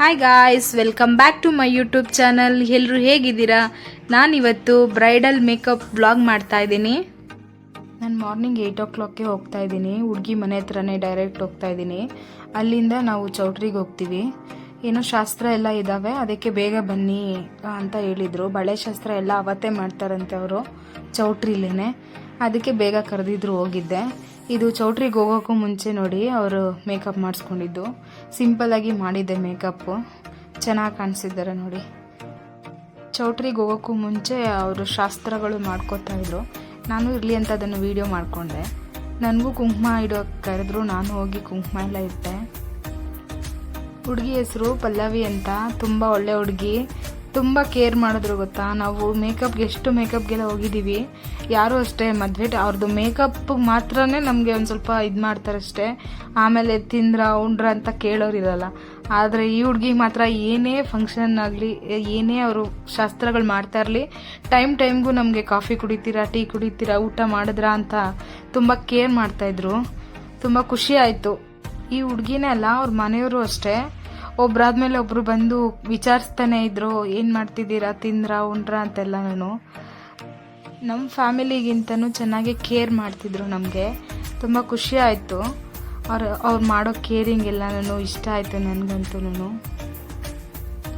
Hi guys welcome back to my YouTube channel ಎಲ್ಲರೂ ಹೇಗಿದ್ದೀರಾ? ನಾನಿವತ್ತು ಬ್ರೈಡಲ್ ಮೇಕಪ್ ಬ್ಲಾಗ್ ಮಾಡ್ತಾ ಇದ್ದೀನಿ. ನಾನು ಮಾರ್ನಿಂಗ್ ಏಯ್ಟ್ ಓ ಕ್ಲಾಕ್ಗೆ ಹೋಗ್ತಾ ಇದ್ದೀನಿ. ಹುಡುಗಿ ಮನೆ ಹತ್ರನೇ ಡೈರೆಕ್ಟ್ ಹೋಗ್ತಾ ಇದ್ದೀನಿ. ಅಲ್ಲಿಂದ ನಾವು ಚೌಟ್ರಿಗೆ ಹೋಗ್ತೀವಿ. ಏನೋ ಶಾಸ್ತ್ರ ಎಲ್ಲ ಇದ್ದಾವೆ ಅದಕ್ಕೆ ಬೇಗ ಬನ್ನಿ ಅಂತ ಹೇಳಿದರು. ಬಳೆ ಶಾಸ್ತ್ರ ಎಲ್ಲ ಅವತ್ತೇ ಮಾಡ್ತಾರಂತೆ ಅವರು, ಚೌಟ್ರಿಲೇನೆ. ಅದಕ್ಕೆ ಬೇಗ ಕರೆದಿದ್ರು ಹೋಗಿದ್ದೆ. ಇದು ಚೌಟ್ರಿಗೆ ಹೋಗೋಕ್ಕೂ ಮುಂಚೆ ನೋಡಿ ಅವರು ಮೇಕಪ್ ಮಾಡಿಸ್ಕೊಂಡಿದ್ದು. ಸಿಂಪಲ್ಲಾಗಿ ಮಾಡಿದ್ದೆ ಮೇಕಪ್ಪು ಚೆನ್ನಾಗಿ ಕಾಣಿಸಿದ್ದಾರೆ ನೋಡಿ. ಚೌಟ್ರಿಗೆ ಹೋಗೋಕ್ಕೂ ಮುಂಚೆ ಅವರು ಶಾಸ್ತ್ರಗಳು ಮಾಡ್ಕೋತಾ ಇದ್ರು. ನಾನು ಇರಲಿ ಅಂತ ಅದನ್ನು ವೀಡಿಯೋ ಮಾಡಿಕೊಂಡೆ. ನನಗೂ ಕುಂಕುಮ ಇಡೋಕೆ ಕರೆದ್ರು. ನಾನು ಹೋಗಿ ಕುಂಕುಮ ಎಲ್ಲ ಇಟ್ಟೆ. ಹುಡುಗಿ ಹೆಸರು ಪಲ್ಲವಿ ಅಂತ. ತುಂಬ ಒಳ್ಳೆ ಹುಡುಗಿ. ತುಂಬ ಕೇರ್ ಮಾಡಿದ್ರು ಗೊತ್ತಾ? ನಾವು ಮೇಕಪ್ಗೆ ಎಷ್ಟು ಮೇಕಪ್ಗೆಲ್ಲ ಹೋಗಿದ್ದೀವಿ. ಯಾರೂ ಅಷ್ಟೇ ಮದುವೆ ಅವ್ರದ್ದು ಮೇಕಪ್ ಮಾತ್ರನೇ ನಮಗೆ ಒಂದು ಸ್ವಲ್ಪ ಇದು ಮಾಡ್ತಾರಷ್ಟೇ. ಆಮೇಲೆ ತಿಂದ್ರ, ಉಂಡ್ರ ಅಂತ ಕೇಳೋರಿರಲ್ಲ ಆದರೆ ಈ ಹುಡುಗಿಗೆ ಮಾತ್ರ ಏನೇ ಫಂಕ್ಷನ್ ಆಗಲಿ, ಏನೇ ಅವರು ಶಾಸ್ತ್ರಗಳು ಮಾಡ್ತಾ ಇರಲಿ ಟೈಮ್ ಟೈಮ್ಗೂ ನಮಗೆ ಕಾಫಿ ಕುಡಿತೀರಾ ಟೀ ಕುಡಿತೀರಾ, ಊಟ ಮಾಡಿದ್ರಾ ಅಂತ ತುಂಬ ಕೇರ್ ಮಾಡ್ತಾಯಿದ್ರು ತುಂಬ ಖುಷಿ ಆಯಿತು. ಈ ಹುಡುಗಿನೇ ಅಲ್ಲ, ಅವ್ರ ಮನೆಯವರು ಅಷ್ಟೇ. ಒಬ್ರಾದ್ಮೇಲೆ ಒಬ್ರು ಬಂದು ವಿಚಾರಿಸ್ತಾನೆ ಇದ್ರು, ಏನು ಮಾಡ್ತಿದ್ದೀರಾ? ತಿಂದ್ರಾ? ಉಂಡ್ರಾ? ಅಂತೆಲ್ಲ ನಾನು. ನಮ್ಮ ಫ್ಯಾಮಿಲಿಗಿಂತನೂ ಚೆನ್ನಾಗಿ ಕೇರ್ ಮಾಡ್ತಿದ್ರು ನಮಗೆ. ತುಂಬ ಖುಷಿ ಆಯಿತು. ಅವ್ರು ಅವ್ರು ಮಾಡೋ ಕೇರಿಂಗ್ ಎಲ್ಲ ನಾನು ಇಷ್ಟ ಆಯಿತು ನನಗಂತೂ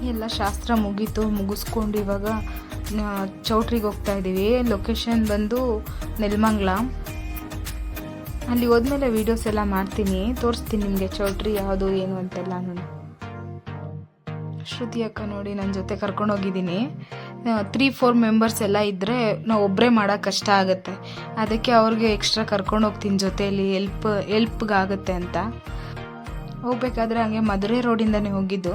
ಎಲ್ಲ ಶಾಸ್ತ್ರ ಮುಗೀತು. ಮುಗಿಸ್ಕೊಂಡು ಇವಾಗ ಚೌಟ್ರಿಗೆ ಹೋಗ್ತಾ ಇದ್ದೀವಿ. ಲೊಕೇಶನ್ ಬಂದು ನೆಲಮಂಗ್ಲ. ಅಲ್ಲಿ ಹೋದ್ಮೇಲೆ ವೀಡಿಯೋಸ್ ಎಲ್ಲ ಮಾಡ್ತೀನಿ. ತೋರಿಸ್ತೀನಿ ನಿಮಗೆ ಚೌಟ್ರಿ ಯಾವುದು, ಏನು ಅಂತೆಲ್ಲ ನಾನು. ಶ್ರುತಿ ಅಕ್ಕ ನೋಡಿ ನನ್ನ ಜೊತೆ ಕರ್ಕೊಂಡು ಹೋಗಿದ್ದೀನಿ. ತ್ರೀ ಫೋರ್ ಮೆಂಬರ್ಸ್ ಎಲ್ಲ ಇದ್ದರೆ ನಾವು ಒಬ್ಬರೇ ಮಾಡೋಕೆ ಕಷ್ಟ ಆಗುತ್ತೆ. ಅದಕ್ಕೆ ಅವ್ರಿಗೆ ಎಕ್ಸ್ಟ್ರಾ ಕರ್ಕೊಂಡು ಹೋಗ್ತೀನಿ ಜೊತೆಯಲ್ಲಿ ಎಲ್ಪ್ ಎಲ್ಪ್ಗಾಗುತ್ತೆ ಅಂತ. ಹೋಗ್ಬೇಕಾದ್ರೆ ಹಂಗೆ ಮಧುರೆ ರೋಡಿಂದನೇ ಹೋಗಿದ್ದು.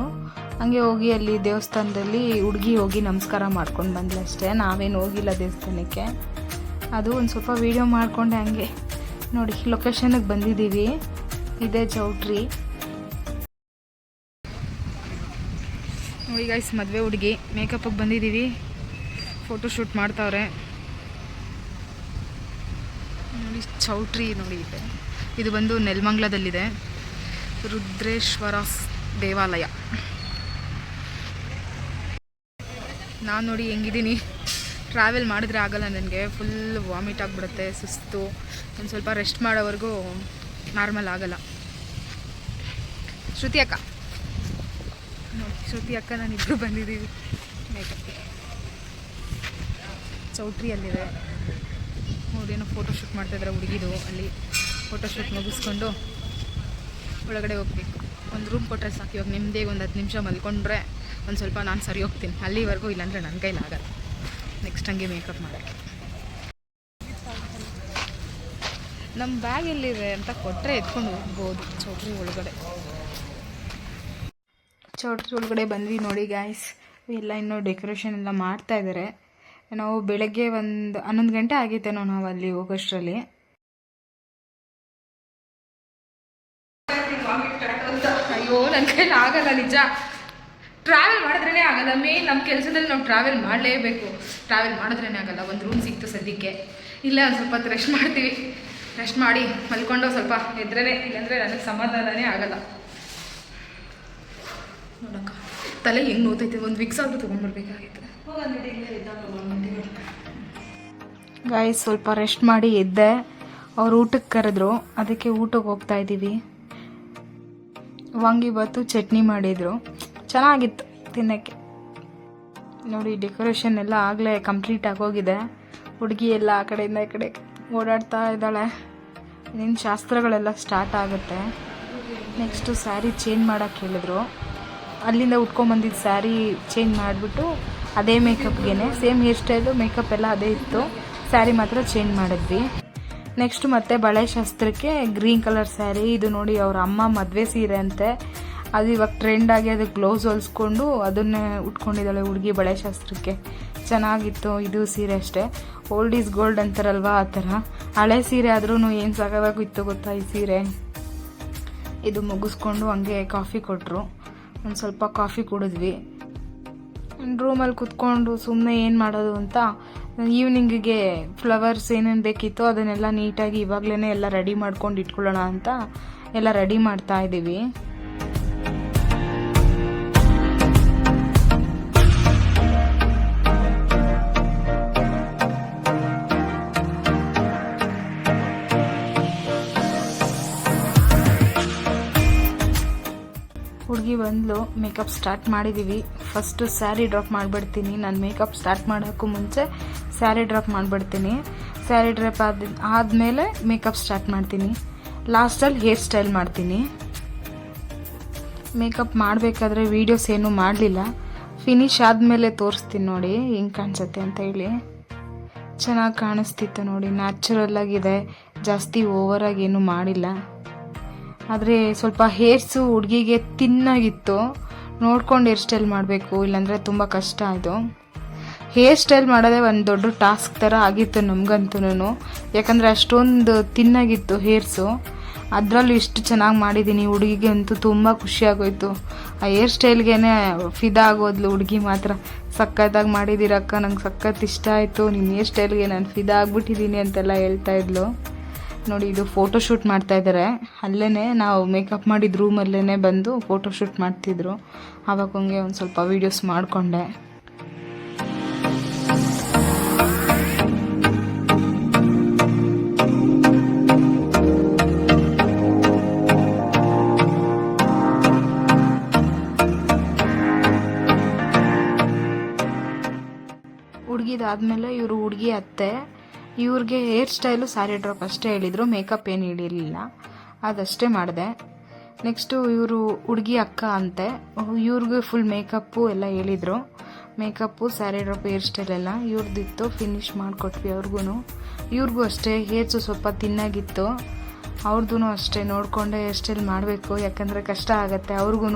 ಹಂಗೆ ಹೋಗಿ ಅಲ್ಲಿ ದೇವಸ್ಥಾನದಲ್ಲಿ ಹುಡುಗಿ ಹೋಗಿ ನಮಸ್ಕಾರ ಮಾಡ್ಕೊಂಡು ಬಂದ್ಲು ಅಷ್ಟೇ. ನಾವೇನು ಹೋಗಿಲ್ಲ ದೇವಸ್ಥಾನಕ್ಕೆ. ಅದು ಒಂದು ಸ್ವಲ್ಪ ವೀಡಿಯೋ ಮಾಡಿಕೊಂಡೆ ಹಂಗೆ. ನೋಡಿ ಲೊಕೇಶನಿಗೆ ಬಂದಿದ್ದೀವಿ. ಇದೇ ಚೌಟ್ರಿ. ನೋಡಿ ಗಾಯ್ಸ್ ಮದುವೆ ಹುಡುಗಿ. ಮೇಕಪ್ಪಿಗೆ ಬಂದಿದ್ದೀವಿ ಫೋಟೋ ಶೂಟ್ ಮಾಡ್ತಾವ್ರೆ. ನೋಡಿ ಚೌಟ್ರಿ ನೋಡಿ ಇದೆ. ಇದು ಬಂದು ನೆಲಮಂಗ್ಲದಲ್ಲಿದೆ. ರುದ್ರೇಶ್ವರ ದೇವಾಲಯ. ನಾನು ನೋಡಿ ಹೆಂಗಿದ್ದೀನಿ. ಟ್ರಾವೆಲ್ ಮಾಡಿದ್ರೆ ಆಗಲ್ಲ ನನಗೆ. ಫುಲ್ ವಾಮಿಟ್ ಆಗಿಬಿಡುತ್ತೆ, ಸುಸ್ತು. ಒಂದು ಸ್ವಲ್ಪ ರೆಸ್ಟ್ ಮಾಡೋವರೆಗೂ ನಾರ್ಮಲ್ ಆಗಲ್ಲ. ಶ್ರುತಿ ಅಕ್ಕ. ಶ್ರುತಿ ಅಕ್ಕ ನಾನು ಇಬ್ಬರು ಬಂದಿದ್ದೀವಿ. ಚೌಟ್ರಿಯಲ್ಲಿದೆ. ಏನೋ ಫೋಟೋ ಶೂಟ್ ಮಾಡ್ತಾಯಿದ್ದಾರೆ ಹುಡುಗಿದು. ಅಲ್ಲಿ ಫೋಟೋ ಶೂಟ್ ಮುಗಿಸ್ಕೊಂಡು ಒಳಗಡೆ ಹೋಗ್ಬೇಕು. ಒಂದು ರೂಮ್ ಕೊಟ್ಟರೆ ಸಾಕು. ಇವಾಗ ನಿಮ್ಮದೇ ಒಂದು ಹತ್ತು ನಿಮಿಷ ಮಲ್ಕೊಂಡ್ರೆ ಒಂದು ಸ್ವಲ್ಪ ನಾನು ಸರಿ ಹೋಗ್ತೀನಿ. ಅಲ್ಲಿವರೆಗೂ ಇಲ್ಲಾಂದರೆ ನನ್ನ ಕೈಲಿ ಆಗಲ್ಲ. ನೆಕ್ಸ್ಟ್ ಹಂಗೆ ಮೇಕಪ್ ಮಾಡೋಕ್ಕೆ ನಮ್ಮ ಬ್ಯಾಗ್ ಎಲ್ಲಿದೆ ಅಂತ ಕೊಟ್ಟರೆ ಎತ್ಕೊಂಡು ಹೋಗ್ಬೋದು. ಚೌಟ್ರಿ ಒಳಗಡೆ. ಚೌಟ್ರಿ ಒಳಗಡೆ ಬಂದ್ವಿ ನೋಡಿ ಗಾಯ್ಸ್ ಎಲ್ಲ ಇನ್ನೂ ಡೆಕೋರೇಷನ್ ಎಲ್ಲ ಮಾಡ್ತಾ ಇದ್ದಾರೆ ನಾವು ಬೆಳಗ್ಗೆ ಒಂದು ಹನ್ನೊಂದು ಗಂಟೆ ಆಗೈತೇನೋ ನಾವು ಅಲ್ಲಿ ಹೋಗೋಷ್ಟರಲ್ಲಿ. ಅಯ್ಯೋ ನನ್ನ ಕೈಲಿ ಆಗಲ್ಲ ನಿಜ. ಟ್ರಾವೆಲ್ ಮಾಡಿದ್ರೇ ಆಗಲ್ಲ. ಮೇನ್ ನಮ್ಮ ಕೆಲಸದಲ್ಲಿ ನಾವು ಟ್ರಾವೆಲ್ ಮಾಡಲೇಬೇಕು. ಟ್ರಾವೆಲ್ ಮಾಡಿದ್ರೇ ಆಗಲ್ಲ. ಒಂದು ರೂಮ್ ಸಿಕ್ತು ಸದ್ಯಕ್ಕೆ. ಇಲ್ಲ ಸ್ವಲ್ಪ ಹೊತ್ತು ರೆಸ್ಟ್ ಮಾಡ್ತೀವಿ. ರೆಸ್ಟ್ ಮಾಡಿ ಮಲ್ಕೊಂಡು ಸ್ವಲ್ಪ ಎದ್ರೇ ಇಲ್ಲಾಂದರೆ ನನಗೆ ಸಮಾಧಾನನೇ ಆಗಲ್ಲ. ನೋಡಕ್ಕ. ತಲೆ ಹೆಂಗೆ ನೋತೈತೆ? ಒಂದು ವಿಕ್ಸ್ ಆದ್ರೂ ತೊಗೊಂಡ್ಬರ್ಬೇಕಾಗಿತ್ತು. ಗಾಯ ಸ್ವಲ್ಪ ರೆಸ್ಟ್ ಮಾಡಿ ಎದ್ದೆ. ಅವ್ರು ಊಟಕ್ಕೆ ಕರೆದ್ರು. ಅದಕ್ಕೆ ಊಟಕ್ಕೆ ಹೋಗ್ತಾ ಇದ್ದೀವಿ. ವಾಂಗಿಬಾತು ಚಟ್ನಿ ಮಾಡಿದರು. ಚೆನ್ನಾಗಿತ್ತು ತಿನ್ನೋಕ್ಕೆ. ನೋಡಿ ಡೆಕೋರೇಷನ್ ಎಲ್ಲ ಆಗಲೇ ಕಂಪ್ಲೀಟ್ ಆಗೋಗಿದೆ ಹುಡುಗಿ ಎಲ್ಲ ಆ ಕಡೆಯಿಂದ ಈ ಕಡೆ ಓಡಾಡ್ತಾ ಇದ್ದಾಳೆ. ಇನ್ನು ಶಾಸ್ತ್ರಗಳೆಲ್ಲ ಸ್ಟಾರ್ಟ್ ಆಗುತ್ತೆ. ನೆಕ್ಸ್ಟು ಸ್ಯಾರಿ ಚೇಂಜ್ ಮಾಡೋಕ್ಕೆ ಹೇಳಿದ್ರು. ಅಲ್ಲಿಂದ ಉಟ್ಕೊಂಬಂದಿದ್ದ ಸ್ಯಾರಿ ಚೇಂಜ್ ಮಾಡಿಬಿಟ್ಟು ಅದೇ ಮೇಕಪ್ಗೆ ಸೇಮ್ ಹೇರ್ ಸ್ಟೈಲು ಮೇಕಪ್ ಎಲ್ಲ ಅದೇ ಇತ್ತು. ಸ್ಯಾರಿ ಮಾತ್ರ ಚೇಂಜ್ ಮಾಡಿದ್ವಿ. ನೆಕ್ಸ್ಟ್ ಮತ್ತೆ ಬಳೆ ಶಾಸ್ತ್ರಕ್ಕೆ ಗ್ರೀನ್ ಕಲರ್ ಸ್ಯಾರಿ ಇದು ನೋಡಿ ಅವ್ರ ಅಮ್ಮ ಮದುವೆ ಸೀರೆ ಅಂತೆ. ಅದು ಇವಾಗ ಟ್ರೆಂಡ್ ಆಗಿ ಅದಕ್ಕೆ ಗ್ಲೌಸ್ ಹೊಲಿಸ್ಕೊಂಡು ಅದನ್ನೇ ಉಟ್ಕೊಂಡಿದ್ದಾಳೆ ಹುಡುಗಿ ಬಳೆ ಶಾಸ್ತ್ರಕ್ಕೆ. ಚೆನ್ನಾಗಿತ್ತು ಇದು ಸೀರೆ ಅಷ್ಟೇ. ಓಲ್ಡ್ ಈಸ್ ಗೋಲ್ಡ್ ಅಂತಾರಲ್ವಾ ಆ ಥರ. ಹಳೆ ಸೀರೆ ಆದ್ರೂ ಏನು ಸಾಗವಾಗಿತ್ತು ಗೊತ್ತಾ ಈ ಸೀರೆ? ಇದು ಮುಗಿಸ್ಕೊಂಡು ಹಂಗೆ ಕಾಫಿ ಕೊಟ್ಟರು ಒಂದು ಸ್ವಲ್ಪ ಕಾಫಿ ಕುಡಿದ್ವಿ. ರೂಮಲ್ಲಿ ಕುತ್ಕೊಂಡು ಸುಮ್ಮನೆ ಏನು ಮಾಡೋದು ಅಂತ ಈವ್ನಿಂಗಿಗೆ ಫ್ಲವರ್ಸ್ ಏನೇನು ಬೇಕಿತ್ತು ಅದನ್ನೆಲ್ಲ ನೀಟಾಗಿ ಇವಾಗಲೇ ಎಲ್ಲ ರೆಡಿ ಮಾಡ್ಕೊಂಡು ಇಟ್ಕೊಳ್ಳೋಣ ಅಂತ ಎಲ್ಲ ರೆಡಿ ಮಾಡ್ತಾ ಇದ್ದೀವಿ ಬಂದ್ಲು ಮೇಕಪ್ ಸ್ಟಾರ್ಟ್ ಮಾಡಿದ್ದೀವಿ ಫಸ್ಟು ಸ್ಯಾರಿ ಡ್ರಾಪ್ ಮಾಡಿಬಿಡ್ತೀನಿ. ನಾನು ಮೇಕಪ್ ಸ್ಟಾರ್ಟ್ ಮಾಡೋಕ್ಕೂ ಮುಂಚೆ ಸ್ಯಾರಿ ಡ್ರಾಪ್ ಮಾಡಿಬಿಡ್ತೀನಿ. ಸ್ಯಾರಿ ಡ್ರಾಪ್ ಆದ, ಆದಮೇಲೆ ಮೇಕಪ್ ಸ್ಟಾರ್ಟ್ ಮಾಡ್ತೀನಿ. ಲಾಸ್ಟಲ್ಲಿ ಹೇರ್ ಸ್ಟೈಲ್ ಮಾಡ್ತೀನಿ. ಮೇಕಪ್ ಮಾಡಬೇಕಾದ್ರೆ ವೀಡಿಯೋಸ್ ಏನೂ ಮಾಡಲಿಲ್ಲ. ಫಿನಿಶ್ ಆದಮೇಲೆ ತೋರಿಸ್ತೀನಿ ನೋಡಿ, ಹೆಂಗೆ ಕಾಣಿಸುತ್ತೆ ಅಂತ ಹೇಳಿ. ಚೆನ್ನಾಗಿ ಕಾಣಿಸ್ತಿತ್ತು ನೋಡಿ ನ್ಯಾಚುರಲ್ ಆಗಿದೆ. ಜಾಸ್ತಿ ಓವರಾಗಿ ಏನೂ ಮಾಡಿಲ್ಲ. ಆದರೆ ಸ್ವಲ್ಪ ಹೇರ್ಸು ಹುಡುಗಿಗೆ ತಿನ್ನಾಗಿತ್ತು. ನೋಡ್ಕೊಂಡು ಹೇರ್ ಸ್ಟೈಲ್ ಮಾಡಬೇಕು, ಇಲ್ಲಾಂದರೆ ತುಂಬ ಕಷ್ಟ ಇದು. ಹೇರ್ ಸ್ಟೈಲ್ ಮಾಡೋದೇ ಒಂದು ದೊಡ್ಡ ಟಾಸ್ಕ್ ಥರ ಆಗಿತ್ತು ನಮಗಂತೂ ಯಾಕಂದರೆ ಅಷ್ಟೊಂದು ತಿನ್ನಾಗಿತ್ತು ಹೇರ್ಸು. ಅದರಲ್ಲೂ ಇಷ್ಟು ಚೆನ್ನಾಗಿ ಮಾಡಿದ್ದೀನಿ ಹುಡುಗಿಗೆ ಅಂತೂ ತುಂಬ ಖುಷಿಯಾಗೋಯ್ತು ಆ ಹೇರ್ ಸ್ಟೈಲ್ಗೆ ಫಿದಾ ಆಗೋದ್ಲು ಹುಡುಗಿ ಮಾತ್ರ. ಸಖತ್ತಾಗಿ ಮಾಡಿದ್ದೀರಕ್ಕ ನಂಗೆ ಸಖತ್ ಇಷ್ಟ ಆಯಿತು. ನಿಮ್ಮ ಹೇರ್ ಸ್ಟೈಲ್ಗೆ ನಾನು ಫಿದಾ ಆಗ್ಬಿಟ್ಟಿದ್ದೀನಿ ಅಂತೆಲ್ಲ ಹೇಳ್ತಾ ಇದ್ಲು. ನೋಡಿ, ಇದು ಫೋಟೋ ಶೂಟ್ ಮಾಡ್ತಾ ಇದ್ದಾರೆ ಅಲ್ಲೇ ನಾವು ಮೇಕಪ್ ಮಾಡಿದ ರೂಮಲ್ಲೇ ಬಂದು ಫೋಟೋ ಶೂಟ್ ಮಾಡ್ತಿದ್ರು. ಆವಾಗ ಹಂಗೆ ಒಂದು ಸ್ವಲ್ಪ ವೀಡಿಯೋಸ್ ಮಾಡಿಕೊಂಡೆ. ಹುಡುಗಿದಾದ್ಮೇಲೆ ಇವರು ಹುಡುಗಿ ಅತ್ತೆ. ಇವ್ರಿಗೆ ಹೇರ್ ಸ್ಟೈಲು ಸ್ಯಾರಿ ಡ್ರಾಪ್ ಅಷ್ಟೇ ಹೇಳಿದರು, ಮೇಕಪ್ ಏನು ಹೇಳಿರಲಿಲ್ಲ ಅದಷ್ಟೇ ಮಾಡಿದೆ. ನೆಕ್ಸ್ಟು ಇವರು ಹುಡುಗಿ ಅಕ್ಕ ಅಂತೆ, ಇವ್ರಿಗೆ ಫುಲ್ ಮೇಕಪ್ಪು ಎಲ್ಲ ಹೇಳಿದರು. Makeup saree drop, hair style ಎಲ್ಲ ಇವ್ರದ್ದಿತ್ತು ಫಿನಿಶ್ ಮಾಡಿಕೊಟ್ವಿ ಅವ್ರಿಗೂ ಇವ್ರಿಗೂ ಅಷ್ಟೇ ಹೇರ್ಸು ಸ್ವಲ್ಪ ತಿನ್ನಾಗಿತ್ತು ಅವ್ರದ್ದು ಅಷ್ಟೇ, ನೋಡಿಕೊಂಡೆ ಎಷ್ಟೆಲ್ಲಿ ಮಾಡಬೇಕು, ಯಾಕಂದರೆ ಕಷ್ಟ ಆಗುತ್ತೆ. ಅವ್ರಿಗೂ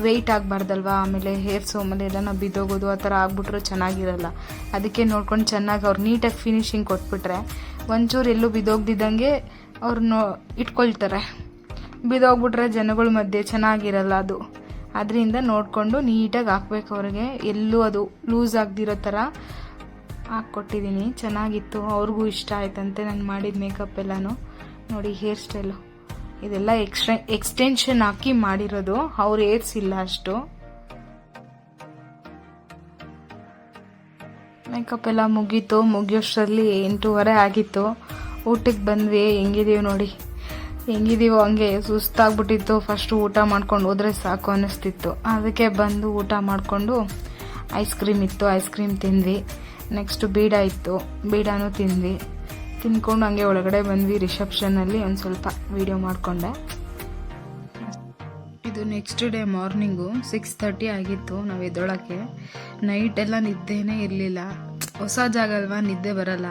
ವೆಯ್ಟ್ ಆಗಬಾರ್ದಲ್ವಾ? ಆಮೇಲೆ ಹೇರ್ ಆಮೇಲೆ ಎಲ್ಲ ಬಿದ್ದೋಗೋದು, ಆ ಥರ ಆಗ್ಬಿಟ್ರೆ ಚೆನ್ನಾಗಿರಲ್ಲ. ಅದಕ್ಕೆ ನೋಡ್ಕೊಂಡು ಚೆನ್ನಾಗಿ ಅವ್ರು ನೀಟಾಗಿ ಫಿನಿಶಿಂಗ್ ಕೊಟ್ಬಿಟ್ರೆ, ಒಂಚೂರು ಎಲ್ಲೂ ಬಿದ್ದೋಗ್ದಿದ್ದಂಗೆ ಅವ್ರು ನೋ, ಇಟ್ಕೊಳ್ತಾರೆ. ಬಿದ್ದೋಗ್ಬಿಟ್ರೆ ಜನಗಳ ಮಧ್ಯೆ ಚೆನ್ನಾಗಿರಲ್ಲ ಅದು. ಅದರಿಂದ ನೋಡಿಕೊಂಡು ನೀಟಾಗಿ ಹಾಕ್ಬೇಕು ಅವ್ರಿಗೆ. ಎಲ್ಲೂ ಅದು ಲೂಸ್ ಆಗದಿರೋ ಥರ ಹಾಕ್ಕೊಟ್ಟಿದ್ದೀನಿ ಚೆನ್ನಾಗಿತ್ತು. ಅವ್ರಿಗೂ ಇಷ್ಟ ಆಯ್ತಂತೆ ನಾನು ಮಾಡಿದ ಮೇಕಪ್ ಎಲ್ಲನೂ. ನೋಡಿ ಹೇರ್ ಸ್ಟೈಲು ಇದೆಲ್ಲ ಎಕ್ಸ್ಟೆ ಎಕ್ಸ್ಟೆನ್ಷನ್ ಹಾಕಿ ಮಾಡಿರೋದು. ಅವ್ರು ಏರ್ಸಿಲ್ಲ ಅಷ್ಟು. ಮೇಕಪ್ ಎಲ್ಲ ಮುಗೀತು. ಮುಗಿಯೋಷ್ಟರಲ್ಲಿ ಎಂಟೂವರೆ ಆಗಿತ್ತು. ಊಟಕ್ಕೆ ಬಂದ್ವಿ. ಹೆಂಗಿದೀವಿ ನೋಡಿ? ಹೆಂಗಿದೀವೋ ಹಂಗೆ ಸುಸ್ತಾಗ್ಬಿಟ್ಟಿತ್ತು. ಫಸ್ಟು ಊಟ ಮಾಡ್ಕೊಂಡು ಹೋದ್ರೆ ಸಾಕು ಅನ್ನಿಸ್ತಿತ್ತು. ಅದಕ್ಕೆ ಬಂದು ಊಟ ಮಾಡಿಕೊಂಡು ಐಸ್ ಕ್ರೀಮ್ ಇತ್ತು. ಐಸ್ ಕ್ರೀಮ್ ತಿಂದ್ವಿ. ನೆಕ್ಸ್ಟ್ ಬೀಡ ಇತ್ತು. ಬೀಡಾನು ತಿಂದ್ವಿ. ತಿನ್ಕೊಂಡು ಹಂಗೆ ಒಳಗಡೆ ಬಂದ್ವಿ ರಿಸೆಪ್ಷನಲ್ಲಿ ಒಂದು ಸ್ವಲ್ಪ ವೀಡಿಯೋ ಮಾಡಿಕೊಂಡೆ. ಇದು next day morning six thirty ಆಗಿತ್ತು ನಾವು ಎದ್ದೊಳಕ್ಕೆ. ನೈಟ್ ಎಲ್ಲ ನಿದ್ದೆನೇ ಇರಲಿಲ್ಲ. ಹೊಸ ಜಾಗ ಅಲ್ವಾ, ನಿದ್ದೆ ಬರಲ್ಲ.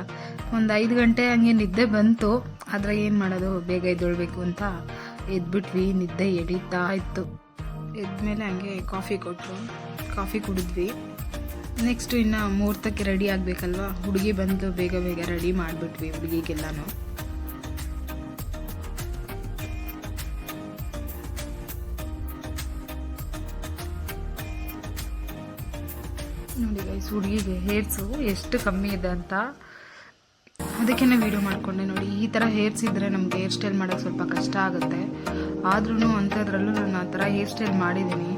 ಒಂದು ಐದು ಗಂಟೆ ಹಂಗೆ ನಿದ್ದೆ ಬಂತು. ಆದರೆ ಏನು ಮಾಡೋದು? ಬೇಗ ಎದ್ದೊಳ್ಬೇಕು ಅಂತ ಎದ್ಬಿಟ್ವಿ. ನಿದ್ದೆ ಎಡೀತಾ ಇತ್ತು. ಎದ್ಮೇಲೆ ಹಂಗೆ ಕಾಫಿ ಕೊಟ್ಟರು ಕಾಫಿ ಕುಡಿದ್ವಿ. ನೆಕ್ಸ್ಟ್ ಇನ್ನು ಮುಹೂರ್ತಕ್ಕೆ ರೆಡಿ ಆಗಬೇಕಲ್ವಾ? ಹುಡುಗಿ ಬಂದು ಬೇಗ ಬೇಗ ರೆಡಿ ಮಾಡಿಬಿಟ್ವಿ ಹುಡುಗಿಗೆಲ್ಲಾನು. ನೋಡಿ ಗೈಸ್ ಹುಡುಗಿಗೆ ಹೇರ್ಸು ಎಷ್ಟು ಕಮ್ಮಿ ಇದೆ ಅಂತ. ಅದಕ್ಕೆ ವೀಡಿಯೋ ಮಾಡಿಕೊಂಡೆ ನೋಡಿ. ಈ ಥರ ಹೇರ್ಸ್ ಇದ್ದರೆ ನಮಗೆ ಹೇರ್ ಸ್ಟೈಲ್ ಮಾಡೋಕ್ಕೆ ಸ್ವಲ್ಪ ಕಷ್ಟ ಆಗುತ್ತೆ. ಆದ್ರೂ ಅಂಥದ್ರಲ್ಲೂ ನಾನು ಆ ಥರ ಹೇರ್ ಸ್ಟೈಲ್ ಮಾಡಿದ್ದೀನಿ.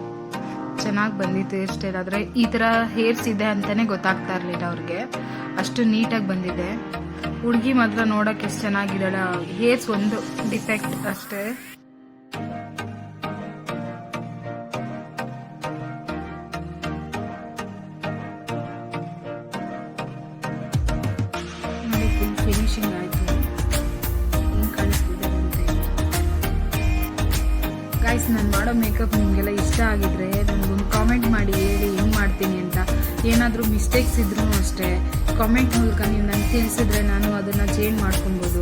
ಚೆನ್ನಾಗಿ ಬಂದಿತ್ತು ಹೇರ್ ಸ್ಟೈಲ್ ಆದರೆ ಈ ಥರ ಹೇರ್ಸ್ ಇದೆ ಅಂತಲೇ ಗೊತ್ತಾಗ್ತಾ ಇರಲಿಲ್ಲ ಅವ್ರಿಗೆ. ಅಷ್ಟು ನೀಟಾಗಿ ಬಂದಿದೆ. ಹುಡುಗಿ ಮಾತ್ರ ನೋಡೋಕೆ ಎಷ್ಟು ಚೆನ್ನಾಗಿದ್ದಾಳೆ. ಹೇರ್ಸ್ ಒಂದು ಡಿಫೆಕ್ಟ್ ಅಷ್ಟೇ. ಏನಾದರೂ ಮಿಸ್ಟೇಕ್ಸ್ ಇದ್ರೂ ಅಷ್ಟೇ ಕಾಮೆಂಟ್ ಮೂಲಕ ನೀವು ನನಗೆ ತಿಳಿಸಿದ್ರೆ ನಾನು ಅದನ್ನು ಚೇಂಜ್ ಮಾಡ್ಕೊಬೋದು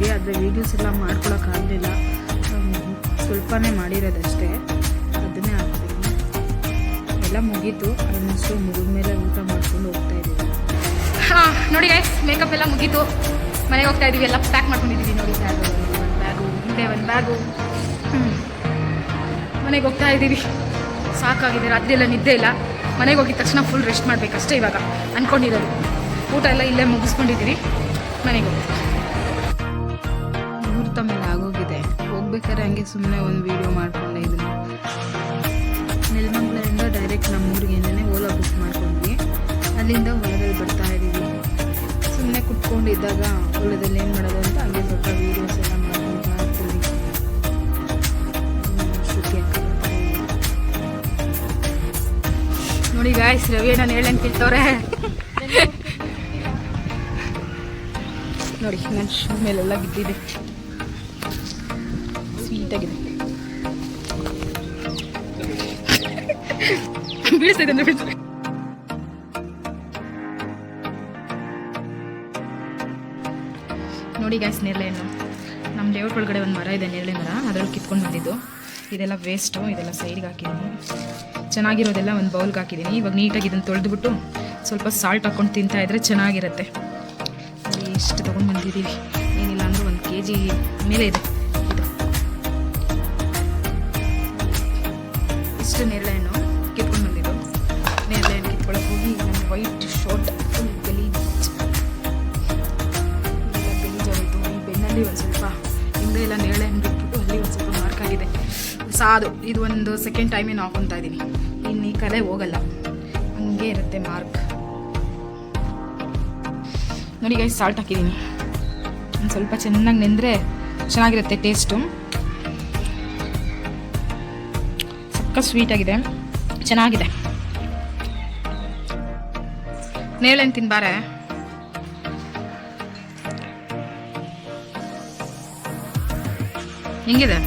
ಮಾಡಿದ್ದೀವಿ ಆದರೆ ವೀಡಿಯೋಸ್ ಎಲ್ಲ ಮಾಡ್ಕೊಳಕ್ಕಾಗಲಿಲ್ಲ ಸ್ವಲ್ಪನೇ ಮಾಡಿರೋದಷ್ಟೇ. ಅದನ್ನೇ ಹಾಕ್ತೀನಿ ಎಲ್ಲ ಮುಗೀತು. ಆಲ್ಮೋಸ್ಟು ಮುಗಿದ್ಮೇಲೆ ಊಟ ಮಾಡ್ಕೊಂಡು ಹೋಗ್ತಾ ಇದ್ದೀವಿ. ನೋಡಿ ಗೈಸ್ ಮೇಕಪ್ ಎಲ್ಲ ಮುಗೀತು. ಮನೆಗೆ ಹೋಗ್ತಾ ಇದ್ದೀವಿ. ಎಲ್ಲ ಪ್ಯಾಕ್ ಮಾಡ್ಕೊಂಡಿದ್ದೀವಿ. ನೋಡಿ, ಬ್ಯಾಗು ಬ್ಯಾಗು, ಹಿಂದೆ ಒಂದು ಬ್ಯಾಗು. ಮನೆಗೆ ಹೋಗ್ತಾ ಇದ್ದೀವಿ. ಸಾಕಾಗಿದೆ. ರಾತ್ರಿ ಎಲ್ಲ ನಿದ್ದೆ ಇಲ್ಲ. ಮನೆಗೆ ಹೋಗಿದ ತಕ್ಷಣ ಫುಲ್ ರೆಸ್ಟ್ ಮಾಡಬೇಕಷ್ಟೇ ಇವಾಗ. ಅಂದ್ಕೊಂಡಿರೋದು ಊಟ ಎಲ್ಲ ಇಲ್ಲೇ ಮುಗಿಸ್ಕೊಂಡಿದ್ದೀವಿ. ಮನೆಗೆ ಹೋಗ್ತೀವಿ. ಸುಮ್ಮನೆ ಒಂದು ವೀಡಿಯೋ ಮಾಡಿಕೊಂಡೆ ಇದನ್ನು. ನೆಲಮಂಗಲದಿಂದ ಡೈರೆಕ್ಟ್ ನಮ್ಮೂರಿಗೆ ಓಲಾ ಬುಕ್ ಮಾಡ್ಕೊಂಡ್ವಿ. ಅಲ್ಲಿಂದ ಹೊಲದಲ್ಲಿ ಬರ್ತಾ ಇದ್ದೀವಿ. ಸುಮ್ಮನೆ ಕುತ್ಕೊಂಡಿದ್ದಾಗ ಹೊಲದಲ್ಲಿ ಏನು ಮಾಡೋದು ಅಂತ ಅಲ್ಲೇ ಸ್ವಲ್ಪ ವೀಡಿಯೋಸ್ ಎಲ್ಲ. ನೋಡಿ ಗಾಯ್ಸ್ ರವಿ ನಾನು ಹೇಳಂಗೆ ಕೇಳ್ತವ್ರೆ. ನೋಡಿ ನನ್ನ ಶೂ ಮೇಲೆಲ್ಲ ಬಿದ್ದಿದೆ. ಬೀಳಿಸ್ತಿದೆ ಇದೆ. ನೋಡಿ ಗ್ಯಾಸ್ ನೇರಳೆ ಹಣ್ಣು. ನಮ್ಮ ಲೇಔಟ್ ಒಳಗಡೆ ಒಂದು ಮರ ಇದೆ ನೇರಳೆ ಮರ. ಅದ್ರಲ್ಲಿ ಕಿತ್ಕೊಂಡು ಬಂದಿದ್ದು. ಇದೆಲ್ಲ ವೇಸ್ಟು ಇದೆಲ್ಲ ಸೈಡ್ಗೆ ಹಾಕಿದ್ದೀನಿ ಚೆನ್ನಾಗಿರೋದೆಲ್ಲ ಒಂದು ಬೌಲ್ಗೆ ಹಾಕಿದ್ದೀನಿ ಇವಾಗ ನೀಟಾಗಿ ಇದನ್ನು ತೊಳೆದ್ಬಿಟ್ಟು ಸ್ವಲ್ಪ ಸಾಲ್ಟ್ ಹಾಕ್ಕೊಂಡು ತಿಂತಾ ಇದ್ರೆ ಚೆನ್ನಾಗಿರುತ್ತೆ. ಇಷ್ಟು ತೊಗೊಂಡು ಬಂದಿದ್ದೀವಿ. ಏನಿಲ್ಲ ಅಂದ್ರೆ ಒಂದು ಕೆ ಜಿ ಮೇಲೆ ಇದು. ಇಷ್ಟು ನೇರಳೆ ಹಿಂದೆ ಎಲ್ಲ ನೇಳೆ ಬಿಟ್ಬಿಟ್ಟು ಅಲ್ಲಿ ಒಂದು ಸ್ವಲ್ಪ ಮಾರ್ಕ್ ಆಗಿದೆ. ಸಾದು, ಇದು ಒಂದು ಸೆಕೆಂಡ್ ಟೈಮ್ ಏನು ಹಾಕೊತಾ ಇದ್ದೀನಿ. ಇನ್ನು ಈ ಕಡೆ ಹೋಗಲ್ಲ. ಹಂಗೆ ಇರುತ್ತೆ ಮಾರ್ಕ್ ನೋಡಿ ಗೈಸ್ ಸಾಲ್ಟ್ ಹಾಕಿದ್ದೀನಿ. ಒಂದು ಸ್ವಲ್ಪ ಚೆನ್ನಾಗಿ ನೆಂದರೆ ಚೆನ್ನಾಗಿರುತ್ತೆ ಟೇಸ್ಟು ಸಕ್ಕ ಸ್ವೀಟ್ ಆಗಿದೆ. ಚೆನ್ನಾಗಿದೆ. ನೇಳೆ ತಿನ್ಬಾರೆ? ಹೆಂಗಿದೆ?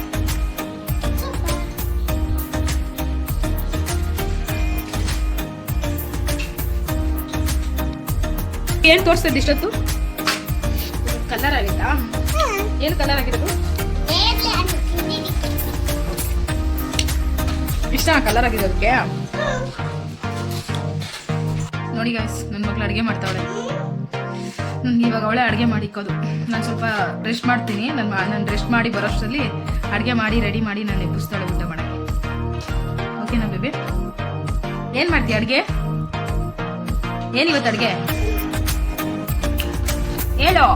ಏನ್ ತೋರಿಸ್ತದೆ ಇಷ್ಟೊತ್ತು? ಕಲರ್ ಆಗಿತ್ತಾ? ಏನು ಕಲರ್ ಆಗಿರೋದು? ಇಷ್ಟ ಕಲರ್ ಆಗಿದೆ ಅದಕ್ಕೆ ನೋಡಿ ಗಾಯ್ಸ್ ನನ್ನ ಮಕ್ಳು ಅಡುಗೆ ಮಾಡ್ತಾವಳೆ. ಇವಾಗ ಅವಳೆ ಅಡುಗೆ ಮಾಡಿಕ್ಕೋದು. ನಾನು ಸ್ವಲ್ಪ ರೆಸ್ಟ್ ಮಾಡ್ತೀನಿ. ನನ್ನ ನಾನು ರೆಸ್ಟ್ ಮಾಡಿ ಬರೋಷ್ಟರಲ್ಲಿ ಅಡುಗೆ ಮಾಡಿ ರೆಡಿ ಮಾಡಿ ನಾನು ಎಬ್ಬಿಸ್ತಾಳೆ ಊಟ ಮಾಡೋಕ್ಕೆ. ಓಕೆನಾ ಬೇಬಿ? ಏನು ಮಾಡ್ತೀಯ ಅಡುಗೆ? ಏನಿವತ್ತು ಅಡುಗೆ? ಹೇಳೋ.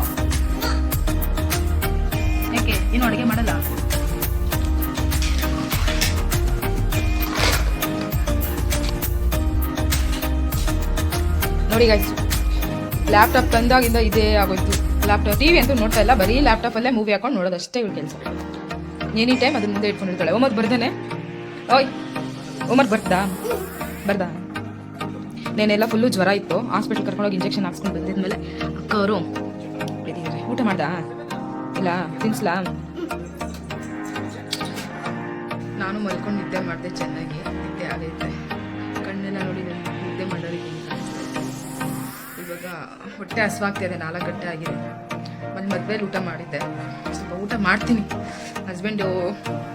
ಯಾಕೆ ಏನು ಅಡುಗೆ ಮಾಡಲ್ಲ? ನೋಡಿ ಗಾಯ್ಸ್ ಲ್ಯಾಪ್ಟಾಪ್ ತಂದಾಗಿಂದ ಇದೇ ಆಗೋಯ್ತು. ಲ್ಯಾಪ್ಟಾಪ್ ಟಿವಿ ಅಂತೂ ನೋಡ್ತಾ ಇಲ್ಲ. ಬರೀ ಲ್ಯಾಪ್ಟಾಪಲ್ಲೇ ಮೂವಿ ಹಾಕೊಂಡು ನೋಡೋದಷ್ಟೇ ಇವ್ಳು ಕೆಲಸ. ಎನಿ ಟೈಮ್ ಅದನ್ನ ಮುಂದೆ ಇಟ್ಕೊಂಡಿರ್ತಾಳೆ ಹೋಮ್ವರ್ಕ್ ಬರ್ದೇನೆ? ಓಯ್ ಹೋಮ್ವರ್ಕ್ ಬರ್ತಾ ಬರ್ದಾ? ನೇನೆಲ್ಲ ಫುಲ್ಲು ಜ್ವರ ಇತ್ತು. ಹಾಸ್ಪಿಟ್ಲ್ ಕರ್ಕೊಂಡೋಗಿ ಇಂಜೆಕ್ಷನ್ ಹಾಕ್ಸ್ಕೊಂಡು ಬಂದಿದ್ಮೇಲೆ ಅಕ್ಕ ಅವರು ಊಟ ಮಾಡ್ದಾ? ಇಲ್ಲ, ತಿನ್ಸ್ಲಾ? ನಾನು ಮಲ್ಕೊಂಡು ನಿದ್ದೆ ಮಾಡಿದೆ ಚೆನ್ನಾಗಿ. ನಿದ್ದೆ ಆಗೈತೆ. ಕಣ್ಣೆಲ್ಲ ನೋಡಿ ನನಗೆ ನಿದ್ದೆ ಮಾಡೋರಿಗೆ ಇವಾಗ ಹೊಟ್ಟೆ ಹಸುವಾಗ್ತಿದೆ ನಾಲ್ಕು ಗಂಟೆ ಆಗಿದೆ. ಒಂದು ಮದುವೆಲಿ ಊಟ ಮಾಡಿದ್ದೆ. ಸ್ವಲ್ಪ ಊಟ ಮಾಡ್ತೀನಿ. ಹಸ್ಬೆಂಡು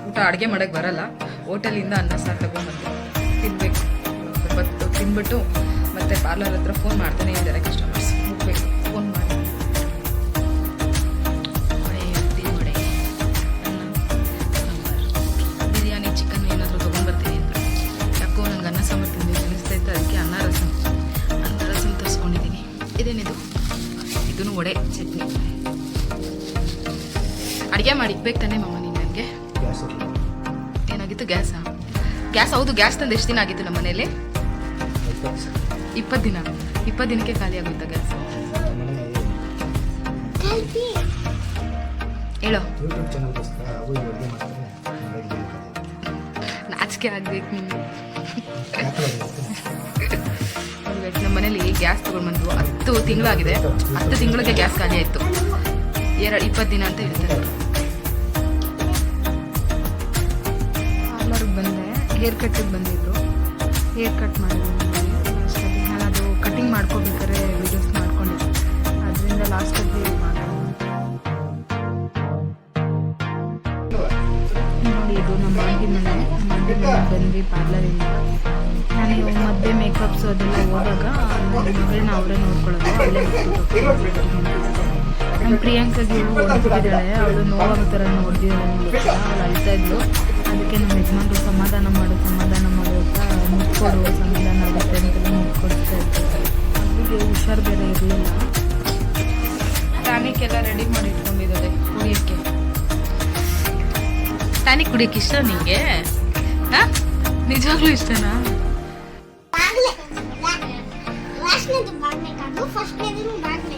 ಊಟ ಅಡುಗೆ ಮಾಡೋಕ್ಕೆ ಬರಲ್ಲ. ಹೋಟೆಲಿಂದ ಅನ್ನ ಸಾರು ತಗೊಂಡ್ಬಂದು ತಿನ್ಬೇಕು. ಸ್ವಲ್ಪ ಹೊತ್ತು ತಿನ್ಬಿಟ್ಟು ಮತ್ತೆ ಪಾರ್ಲರ್ ಹತ್ರ ಫೋನ್ ಮಾಡ್ತಾನೆ ಇದ್ದಾರೆ. ಕಸ್ಟಮರ್ಸ್ ಇಕ್ಬೇಕು ತಾನೇ ಮಮ್ಮ ನೀನು ನನಗೆ. ಏನಾಗಿತ್ತು ಗ್ಯಾಸಾ? ಗ್ಯಾಸ್ ಹೌದು ಗ್ಯಾಸ್ ತಂದು ಎಷ್ಟು ದಿನ ಆಗಿತ್ತು ನಮ್ಮ ಮನೇಲಿ ಇಪ್ಪತ್ತು ದಿನ. ಇಪ್ಪತ್ತು ದಿನಕ್ಕೆ ಖಾಲಿ ಆಗುತ್ತೆ ಗ್ಯಾಸ್? ಹೇಳೋ. ನಾಚಿಕೆ ಆಗ್ಬೇಕು? ನೋಡ್ಬೇಕು ನಮ್ಮ ಮನೇಲಿ ಗ್ಯಾಸ್ ತಗೊಂಡ್ಬಂದು ಹತ್ತು ತಿಂಗಳಾಗಿದೆ. ಹತ್ತು ತಿಂಗಳಿಗೆ ಗ್ಯಾಸ್ ಖಾಲಿ ಆಯಿತು. ಎರಡು ಇಪ್ಪತ್ತು ದಿನ ಅಂತ ಹೇಳ್ತಾರೆ. ಹೇರ್ ಕಟ್ಟಿಗೆ ಬಂದಿದ್ರು. ಹೇರ್ ಕಟ್ ಮಾಡಿದ್ರು. ನಾನು ಅದು ಕಟಿಂಗ್ ಮಾಡ್ಕೋಬೇಕಾದ್ರೆ ವೀಡಿಯೋಸ್ ಮಾಡ್ಕೊಂಡಿದ್ದೆ ಅದರಿಂದ ಲಾಸ್ಟಲ್ಲಿ ನೋಡಿ, ಇದು ನಮ್ಮ ಆಂಟಿ ಮನೆ. ನಮ್ಮ ಮನೆ ಬಂದ್ವಿ ಪಾರ್ಲರಿಂದ ನಾನು ಮದುವೆ ಮೇಕಪ್ಸ್ ಅದೆಲ್ಲ ಹೋದಾಗ ಮಗಳನ್ನ ಅವರೇ ನೋಡ್ಕೊಳ್ಳೋದು ನಮ್ಮ ಪ್ರಿಯಾಂಕಾಗೆ ಅವಳು ನೋಡೋ ಥರ ನೋಡ್ದಿದ್ದಾಳೆ ಅವಳು ಅಳ್ತಾ ಇದ್ಲು ಅದಕ್ಕೆ ನಮ್ಮ ಯಜಮಾನ್ರು ಸಮಾಧಾನ ಮಾಡು ಸಮಾಧಾನ ಮಾಡು ಅಂತ ಮುಟ್ಕೊಡು ಸಮಾಧಾನ ಆಗುತ್ತೆ ಅಂತೆಲ್ಲ ಮುಟ್ಕೊಡ್ತಾ ಇರ್ತಾರೆ. ಅವರಿಗೆ ಹುಷಾರು ಬೇರೆ ಇರಲಿಲ್ಲ. ಟಾನಿಕ್ಕೆಲ್ಲ ರೆಡಿ ಮಾಡಿ ಇಟ್ಕೊಂಡಿದ್ದಾರೆ ಕುಡಿಯೋಕ್ಕೆ. ಟಾನಿಕ್ ಕುಡಿಯೋಕ್ಕೆ ಇಷ್ಟ ನಿಮಗೆ ಹಾಂ? ನಿಜವಾಗ್ಲೂ ಇಷ್ಟನಾ? ಬಾಗ್ಲೆ. ಲಾಸ್ಟ್ನೇದು ಬಾಗ್ಲೆ ಕಾದು ಫಸ್ಟ್ನೇದು ಬಾಗ್ಲೆ.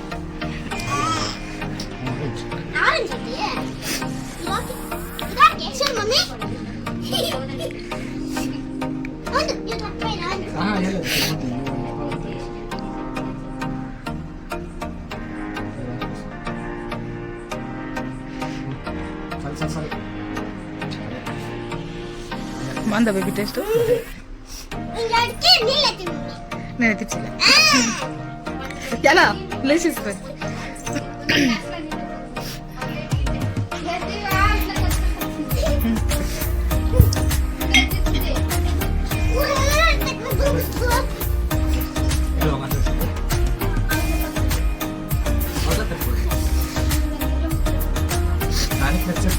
బాగుందా బేబీ టేస్ట్ నేను ఎత్తిచ్చా ఎలా లేచిస్తా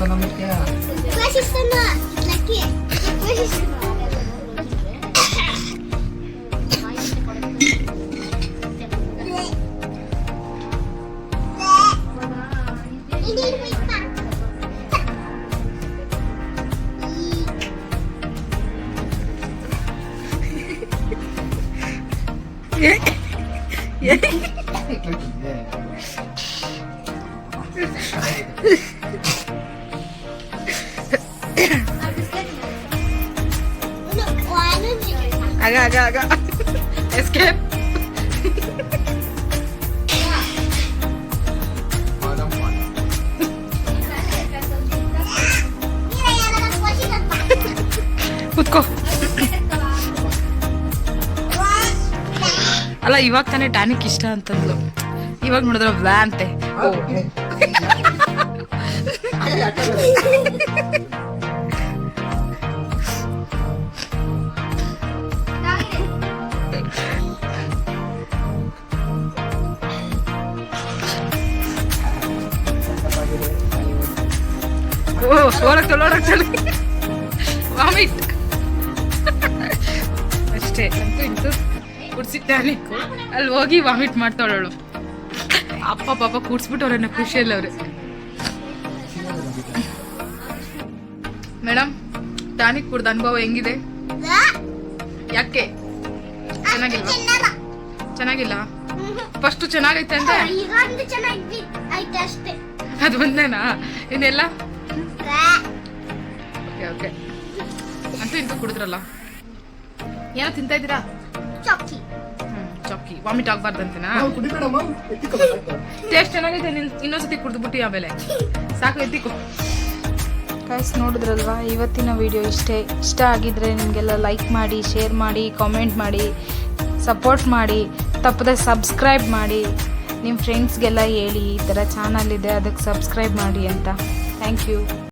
Sana mutlu ya. Başüstüne. Laki. ಗಗಗಗ escape yeah but I am ಅಲ್ಲ ಇವಾಗ ತಾನೇ ಟಾನಿಕ್ ಇಷ್ಟ ಅಂತದ್ದು ಇವಾಗ ನೋಡಿದ್ರೆ ವ್ಯಾಂತೆ ಓ. ಓ ಓಡಕ್ ಓಡಕ್ ವಾಮಿಟ್. ಅಷ್ಟೇ ಅಂತೂ ಇಂತೂ ಕುಡ್ಸಿ ಟಾನಿಕ್ ಅಲ್ಲಿ ಹೋಗಿ ವಾಮಿಟ್ ಮಾಡ್ತಾಳವಳು. ಅಪ್ಪ ಪಾಪ ಕೂಡ್ಸ್ಬಿಟ್ಟವ್ರನ್ನ ಖುಷಿಯಲ್ಲಿ ಅವ್ರೆ. ಮೇಡಮ್ ಟಾನಿಕ್ ಕುಡ್ದ ಅನುಭವ ಹೆಂಗಿದೆ? ಯಾಕೆ? ಚೆನ್ನಾಗಿಲ್ಲ ಚೆನ್ನಾಗಿಲ್ಲ? ಫಸ್ಟ್ ಚೆನ್ನಾಗೈತೆ ಅಂತ ಅದು ಒಂದೇನಾ? ಇನ್ನೆಲ್ಲ? ಓಕೆ ಓಕೆ ಅಂತೂ ಇಂತೂ ಕುಡಿದ್ರಲ್ಲ? ಏನೋ ತಿಂತಾ ಇದ್ದೀರಾ? ಚಾಕಿ ಹ್ಮ್ ಚೊಕ್ಕಿ ವಾಮಿಟ್ ಆಗ್ಬಾರ್ದಂತನಾ? ಟೇಸ್ಟ್ ಚೆನ್ನಾಗಿದೆ ನಿನ್ ಇನ್ನೊಂದ್ಸತಿ ಕುಡಿದ್ಬಿಟ್ಟು ಆಮೇಲೆ. ಸಾಕು ಎತ್ತಿಕೋ. ಗೈಸ್ ನೋಡಿದ್ರಲ್ವಾ? ಇವತ್ತಿನ ವಿಡಿಯೋ ಇಷ್ಟೇ. ಇಷ್ಟ ಆಗಿದ್ರೆ ನಿಮಗೆಲ್ಲ ಲೈಕ್ ಮಾಡಿ ಶೇರ್ ಮಾಡಿ ಕಾಮೆಂಟ್ ಮಾಡಿ ಸಪೋರ್ಟ್ ಮಾಡಿ ತಪ್ಪದೆ ಸಬ್ಸ್ಕ್ರೈಬ್ ಮಾಡಿ. ನಿಮ್ಮ ಫ್ರೆಂಡ್ಸ್ಗೆಲ್ಲ ಹೇಳಿ ಈ ಥರ ಚಾನಲ್ ಇದೆ ಅದಕ್ಕೆ ಸಬ್ಸ್ಕ್ರೈಬ್ ಮಾಡಿ ಅಂತ. Thank you